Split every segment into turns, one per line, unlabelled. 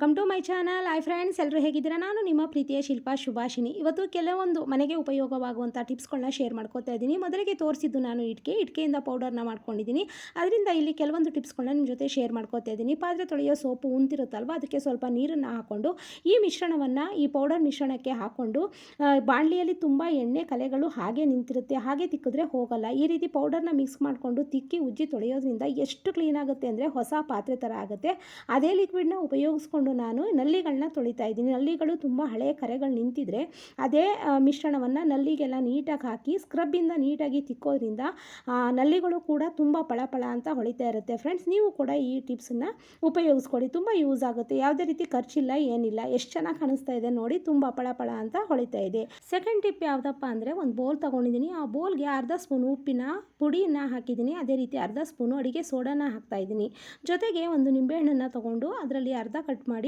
Welcome to my channel. Hi friends ಎಲ್ಲರೂ ಹೇಗಿದ್ದೀರಾ? ನಾನು ನಿಮ್ಮ ಪ್ರೀತಿಯ ಶಿಲ್ಪಾ ಶುಭಾಷಿನಿ ಇವತ್ತು ಕೆಲವೊಂದು ಮನೆಗೆ ಉಪಯೋಗವಾಗುವಂಥ ಟಿಪ್ಸ್ಗಳನ್ನ ಶೇರ್ ಮಾಡ್ಕೋತಾ ಇದ್ದೀನಿ. ಮೊದಲಿಗೆ ತೋರಿಸಿದ್ದು ನಾನು ಇಟ್ಕೆ. ಇಟ್ಕೆಯಿಂದ ಪೌಡರ್ನ ಮಾಡ್ಕೊಂಡಿದ್ದೀನಿ. ಅದರಿಂದ ಇಲ್ಲಿ ಕೆಲವೊಂದು ಟಿಪ್ಸ್ಗಳನ್ನ ನಿಮ್ಮ ಜೊತೆ ಶೇರ್ ಮಾಡ್ಕೋತಾ ಇದ್ದೀನಿ. ಪಾತ್ರೆ ತೊಳೆಯೋ ಸೋಪು ಉಂತಿರುತ್ತಲ್ವ? ಅದಕ್ಕೆ ಸ್ವಲ್ಪ ನೀರನ್ನು ಹಾಕ್ಕೊಂಡು ಈ ಮಿಶ್ರಣವನ್ನು ಈ ಪೌಡರ್ ಮಿಶ್ರಣಕ್ಕೆ ಹಾಕ್ಕೊಂಡು ಬಾಣಲಿಯಲ್ಲಿ ತುಂಬ ಎಣ್ಣೆ, ಕಲೆಗಳು ಹಾಗೆ ನಿಂತಿರುತ್ತೆ. ಹಾಗೆ ತಿಕ್ಕಿದ್ರೆ ಹೋಗಲ್ಲ. ಈ ರೀತಿ ಪೌಡರ್ನ ಮಿಕ್ಸ್ ಮಾಡಿಕೊಂಡು ತಿಕ್ಕಿ, ಉಜ್ಜಿ ತೊಳೆಯೋದ್ರಿಂದ ಎಷ್ಟು ಕ್ಲೀನ್ ಆಗುತ್ತೆ ಅಂದರೆ ಹೊಸ ಪಾತ್ರೆ ಥರ ಆಗುತ್ತೆ. ಅದೇ ಲಿಕ್ವಿಡ್ನ ಉಪಯೋಗಿಸ್ಕೊಂಡು ನಾನು ನಲ್ಲಿಗಳನ್ನ ತೊಳಿತಾ ಇದ್ದೀನಿ. ನಲ್ಲಿಗಳು ತುಂಬ ಹಳೆಯ ಕರೆಗಳು ನಿಂತಿದ್ರೆ ಅದೇ ಮಿಶ್ರಣವನ್ನು ನಲ್ಲಿಗೆಲ್ಲ ನೀಟಾಗಿ ಹಾಕಿ ಸ್ಕ್ರಬ್ಬಿಂದ ನೀಟಾಗಿ ತಿಕ್ಕೋದ್ರಿಂದ ನಲ್ಲಿಗಳು ಕೂಡ ತುಂಬ ಪಳಪಳ ಅಂತ ಹೊಳಿತಾ ಇರುತ್ತೆ. ಫ್ರೆಂಡ್ಸ್ ನೀವು ಕೂಡ ಈ ಟಿಪ್ಸನ್ನು ಉಪಯೋಗಿಸ್ಕೊಳ್ಳಿ ತುಂಬ ಯೂಸ್ ಆಗುತ್ತೆ. ಯಾವುದೇ ರೀತಿ ಖರ್ಚಿಲ್ಲ, ಏನಿಲ್ಲ. ಎಷ್ಟು ಚೆನ್ನಾಗಿ ಕಾಣಿಸ್ತಾ ಇದೆ ನೋಡಿ, ತುಂಬ ಪಳಪಳ ಅಂತ ಹೊಳಿತಾ ಇದೆ. ಸೆಕೆಂಡ್ ಟಿಪ್ ಯಾವುದಪ್ಪ ಅಂದರೆ ಒಂದು ಬೋಲ್ ತೊಗೊಂಡಿದ್ದೀನಿ. ಆ ಬೋಲ್ಗೆ ಅರ್ಧ ಸ್ಪೂನ್ ಉಪ್ಪಿನ ಪುಡಿನ ಹಾಕಿದ್ದೀನಿ. ಅದೇ ರೀತಿ ಅರ್ಧ ಸ್ಪೂನು ಅಡುಗೆ ಸೋಡಾನ ಹಾಕ್ತಾ ಇದ್ದೀನಿ. ಜೊತೆಗೆ ಒಂದು ನಿಂಬೆಹಣ್ಣನ್ನು ತೊಗೊಂಡು, ಅದರಲ್ಲಿ ಅರ್ಧ ಕಟ್ ಮಾಡಿ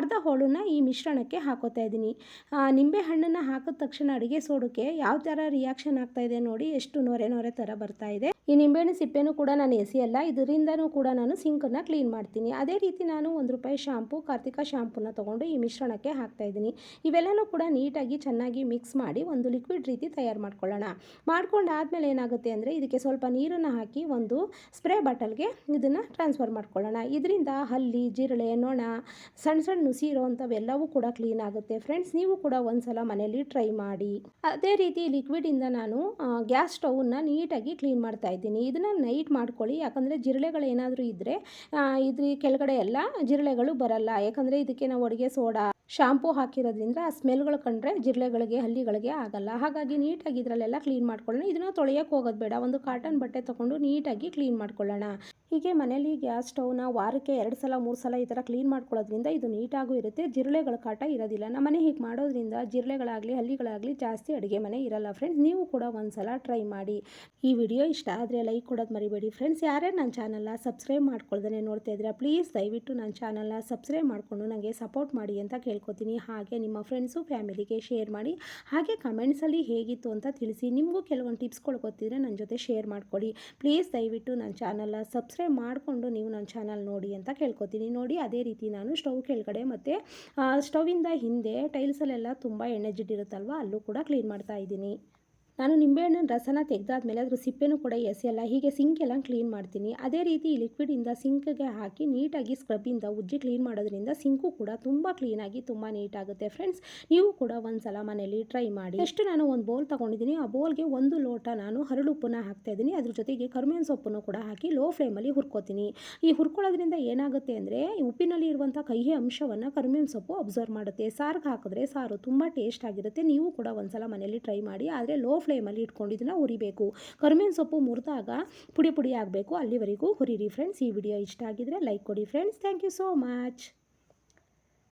ಅರ್ಧ ಹೋಳನ್ನ ಈ ಮಿಶ್ರಣಕ್ಕೆ ಹಾಕೋತಾ ಇದ್ದೀನಿ. ನಿಂಬೆ ಹಣ್ಣನ್ನು ಹಾಕಿದ ತಕ್ಷಣ ಅಡುಗೆ ಸೋಡಕ್ಕೆ ಯಾವ ಥರ ರಿಯಾಕ್ಷನ್ ಆಗ್ತಾ ಇದೆ ನೋಡಿ, ಎಷ್ಟು ನೊರೆ ನೊರೆ ಥರ ಬರ್ತಾ ಇದೆ. ಈ ನಿಂಬೆಹಣ್ಣು ಸಿಪ್ಪೆನೂ ಕೂಡ ನಾನು ಎಸೆಯಲ್ಲ, ಇದರಿಂದನೂ ಕೂಡ ನಾನು ಸಿಂಕನ್ನು ಕ್ಲೀನ್ ಮಾಡ್ತೀನಿ. ಅದೇ ರೀತಿ ನಾನು ಒಂದು ರೂಪಾಯಿ ಶಾಂಪು, ಕಾರ್ತಿಕ ಶಾಂಪೂನ ತೊಗೊಂಡು ಈ ಮಿಶ್ರಣಕ್ಕೆ ಹಾಕ್ತಾ ಇದ್ದೀನಿ. ಇವೆಲ್ಲನೂ ಕೂಡ ನೀಟಾಗಿ ಚೆನ್ನಾಗಿ ಮಿಕ್ಸ್ ಮಾಡಿ ಒಂದು ಲಿಕ್ವಿಡ್ ರೀತಿ ತಯಾರು ಮಾಡ್ಕೊಳ್ಳೋಣ. ಮಾಡ್ಕೊಂಡಾದ್ಮೇಲೆ ಏನಾಗುತ್ತೆ ಅಂದರೆ ಇದಕ್ಕೆ ಸ್ವಲ್ಪ ನೀರನ್ನು ಹಾಕಿ ಒಂದು ಸ್ಪ್ರೇ ಬಾಟಲ್ಗೆ ಇದನ್ನು ಟ್ರಾನ್ಸ್ಫರ್ ಮಾಡ್ಕೊಳ್ಳೋಣ. ಇದರಿಂದ ಹಲ್ಲಿ, ಜಿರಳೆ, ನೊಣ ಸಣ್ಣ ಸಣ್ಣ ನುಸಿ ಇರೋವಂಥವೆಲ್ಲವೂ ಕೂಡ ಕ್ಲೀನ್ ಆಗುತ್ತೆ. ಫ್ರೆಂಡ್ಸ್ ನೀವು ಕೂಡ ಒಂದ್ಸಲ ಮನೆಯಲ್ಲಿ ಟ್ರೈ ಮಾಡಿ. ಅದೇ ರೀತಿ ಲಿಕ್ವಿಡಿಂದ ನಾನು ಗ್ಯಾಸ್ ಸ್ಟೌವನ್ನು ನೀಟಾಗಿ ಕ್ಲೀನ್ ಮಾಡ್ತಾ ಇದ್ದೀನಿ. ಇದನ್ನು ನೈಟ್ ಮಾಡ್ಕೊಳ್ಳಿ. ಯಾಕಂದರೆ ಜಿರಳೆಗಳು ಏನಾದರೂ ಇದ್ದರೆ ಇದ್ರ ಕೆಳಗಡೆ ಎಲ್ಲ ಜಿರಳೆಗಳು ಬರಲ್ಲ. ಯಾಕಂದರೆ ಇದಕ್ಕೆ ನಾವು ಅಡುಗೆ ಸೋಡಾ ಶಾಂಪೂ ಹಾಕಿರೋದ್ರಿಂದ ಆ ಸ್ಮೆಲ್ಗಳು ಕಂಡ್ರೆ ಜಿರಳೆಗಳಿಗೆ, ಹಲ್ಲಿಗಳಿಗೆ ಆಗಲ್ಲ. ಹಾಗಾಗಿ ನೀಟಾಗಿ ಇದರಲ್ಲೆಲ್ಲ ಕ್ಲೀನ್ ಮಾಡ್ಕೊಳ್ಳೋಣ. ಇದನ್ನು ತೊಳೆಯೋಕೆ ಹೋಗೋದು ಬೇಡ. ಒಂದು ಕಾಟನ್ ಬಟ್ಟೆ ತೊಗೊಂಡು ನೀಟಾಗಿ ಕ್ಲೀನ್ ಮಾಡ್ಕೊಳ್ಳೋಣ. ಹೀಗೆ ಮನೇಲಿ ಗ್ಯಾಸ್ ಸ್ಟೌವ್ನ ವಾರಕ್ಕೆ ಎರಡು ಸಲ, ಮೂರು ಸಲ ಈ ಥರ ಕ್ಲೀನ್ ಮಾಡ್ಕೊಳ್ಳೋದ್ರಿಂದ ಇದು ನೀಟಾಗೂ ಇರುತ್ತೆ. ಜಿರಳೆಗಳ ಕಾಟ ಇರೋದಿಲ್ಲ. ನಮ್ಮನೆ ಹೀಗೆ ಮಾಡೋದ್ರಿಂದ ಜಿರಳೆಗಳಾಗಲಿ, ಹಲ್ಲಿಗಳಾಗಲಿ ಜಾಸ್ತಿ ಅಡುಗೆ ಮನೆ ಇರಲ್ಲ ಫ್ರೆಂಡ್ಸ್. ನೀವು ಕೂಡ ಒಂದ್ಸಲ ಟ್ರೈ ಮಾಡಿ. ಈ ವಿಡಿಯೋ ಇಷ್ಟ ಆದರೆ ಲೈಕ್ ಕೊಡೋದು ಮರಿಬೇಡಿ. ಫ್ರೆಂಡ್ಸ್ ಯಾರೇ ನನ್ನ ಚಾನಲ್ನ ಸಬ್ಸ್ಕ್ರೈಬ್ ಮಾಡ್ಕೊಳ್ದೇ ನೋಡ್ತಾ ಇದ್ದೀರಾ, ಪ್ಲೀಸ್ ದಯವಿಟ್ಟು ನನ್ನ ಚಾನಲ್ನ ಸಬ್ಸ್ಕ್ರೈಬ್ ಮಾಡಿಕೊಂಡು ನನಗೆ ಸಪೋರ್ಟ್ ಮಾಡಿ ಅಂತ ಕೇಳ್ಕೊತೀನಿ. ಹಾಗೆ ನಿಮ್ಮ ಫ್ರೆಂಡ್ಸು ಫ್ಯಾಮಿಲಿಗೆ ಶೇರ್ ಮಾಡಿ. ಹಾಗೆ ಕಮೆಂಟ್ಸಲ್ಲಿ ಹೇಗಿತ್ತು ಅಂತ ತಿಳಿಸಿ. ನಿಮಗೂ ಕೆಲವೊಂದು ಟಿಪ್ಸ್ಗಳು ಗೊತ್ತಿದ್ರೆ ನನ್ನ ಜೊತೆ ಶೇರ್ ಮಾಡ್ಕೊಳ್ಳಿ ಪ್ಲೀಸ್ ದಯವಿಟ್ಟು ನನ್ನ ಚಾನಲ್ನ ಸಬ್ಸ್ಕ್ರೈಬ್ ಮಾಡಿಕೊಂಡು ನೀವು ನನ್ನ ಚಾನಲ್ ನೋಡಿ ಅಂತ ಕೇಳ್ಕೊತೀನಿ. ನೋಡಿ, ಅದೇ ರೀತಿ ನಾನು ಸ್ಟವ್ ಕೆಳಗಡೆ ಮತ್ತು ಸ್ಟೌವಿಂದ ಹಿಂದೆ ಟೈಲ್ಸಲ್ಲೆಲ್ಲ ತುಂಬ ಎಣ್ಣೆ ಜಿಡ್ಡಿರುತ್ತಲ್ವ ಅಲ್ಲೂ ಕೂಡ ಕ್ಲೀನ್ ಮಾಡ್ತಾ ಇದ್ದೀನಿ. ನಾನು ನಿಂಬೆಹಣ್ಣಿನ ರಸನ ತೆಗೆದಾದ್ಮೇಲೆ ಅದ್ರ ಸಿಪ್ಪೆನೂ ಕೂಡ ಎಸೆಯಲ್ಲ, ಹೀಗೆ ಸಿಂಕ್ ಎಲ್ಲ ಕ್ಲೀನ್ ಮಾಡ್ತೀನಿ. ಅದೇ ರೀತಿ ಈ ಲಿಕ್ವಿಡಿಂದ ಸಿಂಕ್ಗೆ ಹಾಕಿ ನೀಟಾಗಿ ಸ್ಕ್ರಬ್ಬಿಂದ ಉಜ್ಜಿ ಕ್ಲೀನ್ ಮಾಡೋದ್ರಿಂದ ಸಿಂಕು ಕೂಡ ತುಂಬ ಕ್ಲೀನಾಗಿ ತುಂಬ ನೀಟಾಗುತ್ತೆ ಫ್ರೆಂಡ್ಸ್ ನೀವು ಕೂಡ ಒಂದ್ಸಲ ಮನೆಯಲ್ಲಿ ಟ್ರೈ ಮಾಡಿ. ಎಷ್ಟು ನಾನು ಒಂದು ಬೌಲ್ ತೊಗೊಂಡಿದ್ದೀನಿ. ಆ ಬೌಲ್ಗೆ ಒಂದು ಲೋಟ ನಾನು ಹರಳುಪ್ಪನ್ನ ಹಾಕ್ತಾ ಇದ್ದೀನಿ. ಅದ್ರ ಜೊತೆಗೆ ಕರ್ಮೇನ್ ಸೊಪ್ಪನ್ನು ಕೂಡ ಹಾಕಿ ಲೋ ಫ್ಲೇಮಲ್ಲಿ ಹುರ್ಕೋತೀನಿ. ಈ ಹುರ್ಕೊಳ್ಳೋದ್ರಿಂದ ಏನಾಗುತ್ತೆ ಅಂದರೆ ಉಪ್ಪಿನಲ್ಲಿ ಇರುವಂಥ ಕಹಿ ಅಂಶವನ್ನು ಕರ್ಮೇನ್ ಸೊಪ್ಪು ಅಬ್ಸರ್ವ್ ಮಾಡುತ್ತೆ. ಸಾರಿಗೆ ಹಾಕಿದ್ರೆ ಸಾರು ತುಂಬ ಟೇಸ್ಟ್ ಆಗಿರುತ್ತೆ. ನೀವು ಕೂಡ ಒಂದ್ಸಲ ಮನೆಯಲ್ಲಿ ಟ್ರೈ ಮಾಡಿ. ಆದರೆ ಲೋ ಫ್ಲೇಮಲ್ಲಿ ಇಟ್ಕೊಂಡು ಇದನ್ನು ಹುರಿಬೇಕು ಕರ್ಬೇವಿನ ಸೊಪ್ಪು ಮುರಿದಾಗ ಪುಡಿ ಪುಡಿ ಆಗಬೇಕು. ಅಲ್ಲಿವರೆಗೂ ಹುರಿರಿ ಫ್ರೆಂಡ್ಸ್ ಈ ವಿಡಿಯೋ ಇಷ್ಟ ಆಗಿದ್ರೆ ಲೈಕ್ ಕೊಡಿ friends thank you so much